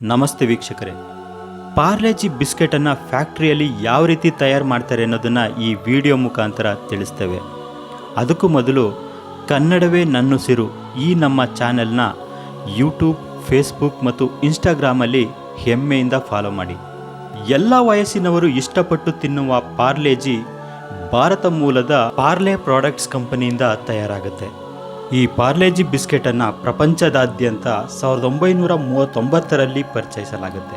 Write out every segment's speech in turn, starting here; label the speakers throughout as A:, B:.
A: ನಮಸ್ತೆ ವೀಕ್ಷಕರೇ. ಪಾರ್ಲೆಜಿ ಬಿಸ್ಕೆಟನ್ನು ಫ್ಯಾಕ್ಟ್ರಿಯಲ್ಲಿ ಯಾವ ರೀತಿ ತಯಾರು ಮಾಡ್ತಾರೆ ಅನ್ನೋದನ್ನು ಈ ವಿಡಿಯೋ ಮುಖಾಂತರ ತಿಳಿಸ್ತೇವೆ. ಅದಕ್ಕೂ ಮೊದಲು ಕನ್ನಡವೇ ನನ್ನುಸಿರು ಈ ನಮ್ಮ ಚಾನೆಲ್ನ ಯೂಟ್ಯೂಬ್, ಫೇಸ್ಬುಕ್ ಮತ್ತು ಇನ್ಸ್ಟಾಗ್ರಾಮಲ್ಲಿ ಹೆಮ್ಮೆಯಿಂದ ಫಾಲೋ ಮಾಡಿ. ಎಲ್ಲ ವಯಸ್ಸಿನವರು ಇಷ್ಟಪಟ್ಟು ತಿನ್ನುವ ಪಾರ್ಲೆಜಿ ಭಾರತ ಮೂಲದ ಪಾರ್ಲೆ ಪ್ರಾಡಕ್ಟ್ಸ್ ಕಂಪನಿಯಿಂದ ತಯಾರಾಗುತ್ತೆ. ಈ ಪಾರ್ಲೇಜಿ ಬಿಸ್ಕೆಟನ್ನು ಪ್ರಪಂಚದಾದ್ಯಂತ ಸಾವಿರದ ಒಂಬೈನೂರ ಮೂವತ್ತೊಂಬತ್ತರಲ್ಲಿ ಪರಿಚಯಿಸಲಾಗುತ್ತೆ.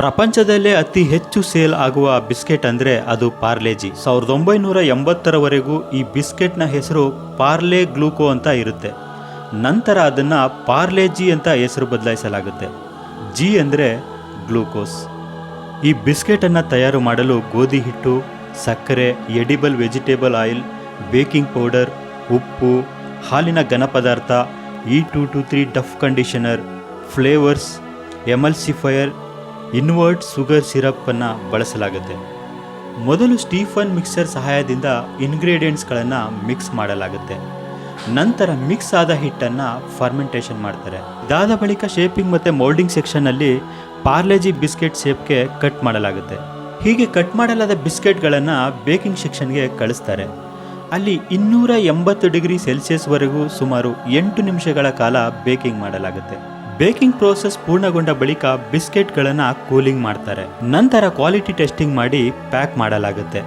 A: ಪ್ರಪಂಚದಲ್ಲೇ ಅತಿ ಹೆಚ್ಚು ಸೇಲ್ ಆಗುವ ಬಿಸ್ಕೆಟ್ ಅಂದರೆ ಅದು ಪಾರ್ಲೇಜಿ. ಸಾವಿರದ ಒಂಬೈನೂರ ಎಂಬತ್ತರವರೆಗೂ ಈ ಬಿಸ್ಕೆಟ್ನ ಹೆಸರು ಪಾರ್ಲೆ ಗ್ಲೂಕೋ ಅಂತ ಇರುತ್ತೆ. ನಂತರ ಅದನ್ನು ಪಾರ್ಲೇಜಿ ಅಂತ ಹೆಸರು ಬದಲಾಯಿಸಲಾಗುತ್ತೆ. ಜಿ ಅಂದರೆ ಗ್ಲೂಕೋಸ್. ಈ ಬಿಸ್ಕೆಟನ್ನು ತಯಾರು ಮಾಡಲು ಗೋಧಿ ಹಿಟ್ಟು, ಸಕ್ಕರೆ, edible vegetable oil, baking powder, ಉಪ್ಪು ಹಾಲಿನ ಘನ ಪದಾರ್ಥ E two two three dough conditioner flavours emulsifier invert sugar ಸಿರಪ್ಪನ್ನು ಬಳಸಲಾಗುತ್ತೆ. ಮೊದಲು ಸ್ಟೀಫನ್ ಮಿಕ್ಸರ್ ಸಹಾಯದಿಂದ ಇನ್ಗ್ರೀಡಿಯೆಂಟ್ಸ್ಗಳನ್ನು ಮಿಕ್ಸ್ ಮಾಡಲಾಗುತ್ತೆ. ನಂತರ ಮಿಕ್ಸ್ ಆದ ಹಿಟ್ಟನ್ನು ಫರ್ಮೆಂಟೇಷನ್ ಮಾಡ್ತಾರೆ. ಇದಾದ ಬಳಿಕ ಶೇಪಿಂಗ್ ಮತ್ತು ಮೋಲ್ಡಿಂಗ್ ಸೆಕ್ಷನ್ನಲ್ಲಿ ಪಾರ್ಲೆಜಿ ಬಿಸ್ಕೆಟ್ ಶೇಪ್ಗೆ ಕಟ್ ಮಾಡಲಾಗುತ್ತೆ. ಹೀಗೆ ಕಟ್ ಮಾಡಲಾದ ಬಿಸ್ಕೆಟ್ಗಳನ್ನು ಬೇಕಿಂಗ್ ಸೆಕ್ಷನ್ಗೆ ಕಳಿಸ್ತಾರೆ. ಅಲ್ಲಿ ಇನ್ನೂರ ಎಂಬತ್ತು ಡಿಗ್ರಿ ಸೆಲ್ಸಿಯಸ್ವರೆಗೂ ಸುಮಾರು ಎಂಟು ನಿಮಿಷಗಳ ಕಾಲ ಬೇಕಿಂಗ್ ಮಾಡಲಾಗುತ್ತೆ. ಬೇಕಿಂಗ್ ಪ್ರೋಸೆಸ್ ಪೂರ್ಣಗೊಂಡ ಬಳಿಕ ಬಿಸ್ಕೆಟ್ಗಳನ್ನು ಕೂಲಿಂಗ್ ಮಾಡ್ತಾರೆ. ನಂತರ ಕ್ವಾಲಿಟಿ ಟೆಸ್ಟಿಂಗ್ ಮಾಡಿ ಪ್ಯಾಕ್ ಮಾಡಲಾಗುತ್ತೆ.